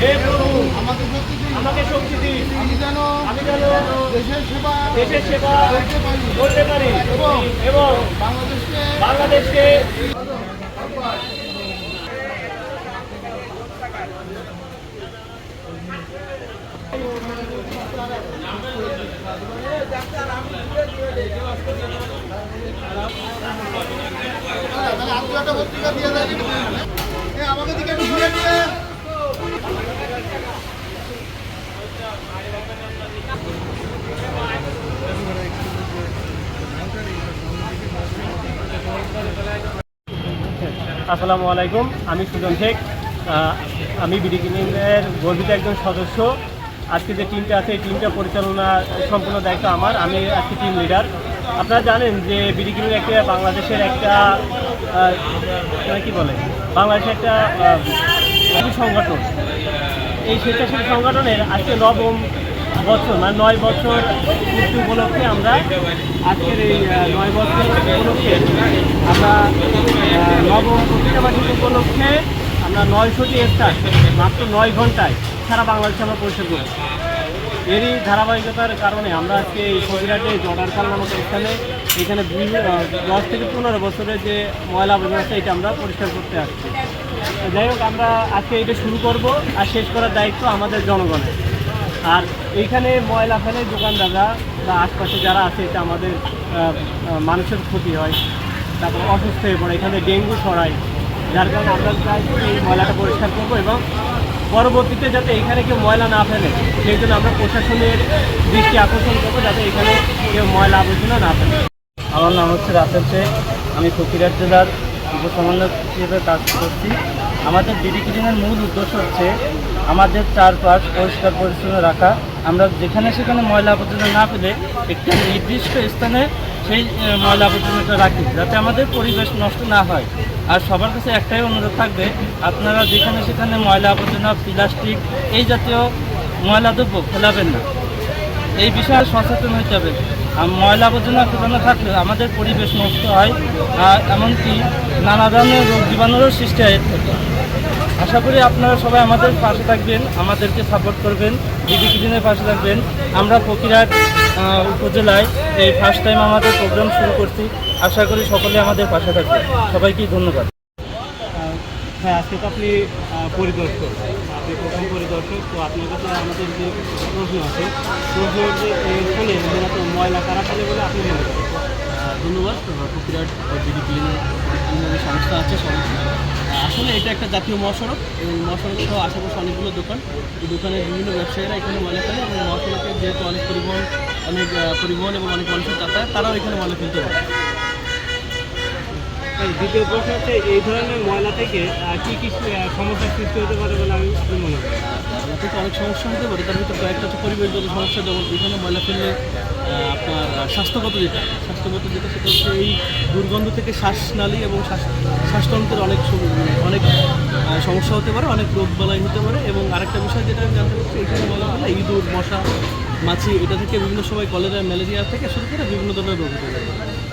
হে প্রভু আমাকে শক্তি দিন। আমাকে শক্তি দিন। আমি যেন আমি যেন দেশের সেবা দেশের সেবা করতে পারি। করতে পারি। এবং এবং বাংলাদেশকে বাংলাদেশকে একটা পত্রিকা দিয়ে দেন এ, আমাকে দিকে একটু ঘুরে নিয়ে আসসালামু আলাইকুম, আমি সুজন শেখ। আমি বিডি ক্লিনিকের গর্বিত একজন সদস্য। আজকে যে টিমটা আছে, এই টিমটা পরিচালনা সম্পূর্ণ দায়িত্ব আমার। আমি আজকে টিম লিডার আপনারা জানেন যে বিডি ক্লিনিক একটা বাংলাদেশের একটা মানে কি বলে? বাংলাদেশের একটা সংগঠন। এই স্বেচ্ছাসেবী সংগঠনের আজকে নবম বছর মানে নয় বছর পূর্তি উপলক্ষে আমরা আজকের এই নয় বছর উপলক্ষে আমরা আহ, নবম প্রতিষ্ঠাবার্ষিকী উপলক্ষে আমরা নয়শোটি স্টার, মাত্র নয় ঘন্টায় সারা বাংলাদেশে আমরা পরিষেবা করি এরই ধারাবাহিকতার কারণে আমরা আজকে এই কবিরাটে জর্ডারখাল নামক স্থানে, এখানে দশ থেকে পনেরো বছরের যে ময়লা আবর্জনা আছে, এটা আমরা পরিষ্কার করতে আসছি। যাই হোক, আমরা আজকে এটা শুরু করব আর শেষ করার দায়িত্ব আমাদের জনগণের। আর এইখানে ময়লা ফেলে দোকানদাররা বা আশপাশে যারা আছে, এটা আমাদের মানুষের ক্ষতি হয়। তারপর অসুস্থ হয়ে পড়ে, এখানে ডেঙ্গু ছড়ায়। যার কারণে আমরা চাই এই ময়লাটা পরিষ্কার করব এবং পরবর্তীতে যাতে এখানে কেউ ময়লা না ফেলে, সেই জন্য আমরা প্রশাসনের দৃষ্টি আকর্ষণ করব যাতে এখানে কেউ ময়লা আবর্জনা না ফেলে। আমার নাম হচ্ছে রাসেল আমি ফকিরহাট জেলার উপসমন্বয়ক হিসেবে কাজ করছি। আমাদের বিডি ক্লিনের মূল উদ্দেশ্য হচ্ছে আমাদের চারপাশ পরিষ্কার পরিচ্ছন্ন রাখা। আমরা যেখানে সেখানে ময়লা আবর্জনা না ফেলে একটি নির্দিষ্ট স্থানে সেই ময়লা আবর্জনাটা রাখি, যাতে আমাদের পরিবেশ নষ্ট না হয়। আর সবার কাছে একটাই অনুরোধ থাকবে, আপনারা যেখানে সেখানে ময়লা আবর্জনা, প্লাস্টিক, এই জাতীয় ময়লা দ্রব্য ফেলাবেন না। এই বিষয়ে সচেতন হতে হবে ময়লা আবর্জনা ফেলানো থাকলে আমাদের পরিবেশ নষ্ট হয়, আর এমনকি নানা ধরনের রোগ জীবাণুরও সৃষ্টি হয়ে থাকে। আশা করি আপনারা সবাই আমাদের পাশে থাকবেন, আমাদেরকে সাপোর্ট করবেন দিদি কিদিনের পাশে থাকবেন। আমরা ফকিরহাট উপজেলায় এই ফার্স্ট টাইম আমাদের প্রোগ্রাম শুরু করছি। আশা করি সকলে আমাদের পাশে থাকবেন। সবাইকেই ধন্যবাদ। হ্যাঁ আজকে তো আপনি পরিদর্শক। আপনি প্রথম পরিদর্শক, তো আপনার কাছে আমাদের যে প্রশ্ন আছে প্রশ্ন যে ময়লা কারা বলে আপনি মনে করেন ধন্যবাদ। ফকিরহাট যদি সংস্থা আছে আসলে এটা একটা জাতীয় মহাসড়ক, এবং মহাসড়ক সহ আশেপাশে অনেকগুলো দোকান। এই দোকানের বিভিন্ন ব্যবসায়ীরা এখানে ময়লা ফেলে, এবং মহাসড়কে যেহেতু অনেক পরিবহন অনেক পরিবহন এবং অনেক মানুষের যাতায়াত, তারাও এখানে ময়লা ফেলতে পারে। দ্বিতীয় প্রশ্ন হচ্ছে, এই ধরনের ময়লা থেকে কি কি সমস্যার সৃষ্টি হতে পারে বলে আমি মনে করি? থেকে অনেক সমস্যা হতে পারে। তার ভিতরে কয়েকটা হচ্ছে পরিবেশগত সমস্যা, যেমন এখানে ময়লা ফেললে আপনার স্বাস্থ্যগত যেটা স্বাস্থ্যগত যেটা, সেটা হচ্ছে এই দুর্গন্ধ থেকে শ্বাসনালী এবং শ্বাস, শ্বাসতন্ত্রের অনেক অনেক সমস্যা হতে পারে, অনেক রোগ বালাই হতে পারে। এবং আরেকটা বিষয় যেটা আমি জানতে পারছি এখানে ময়লা ফেললে ইঁদুর, মশা, মাছি, এটা থেকে বিভিন্ন সময় কলেরা, ম্যালেরিয়া থেকে শুরু করে বিভিন্ন ধরনের রোগ হতে পারে।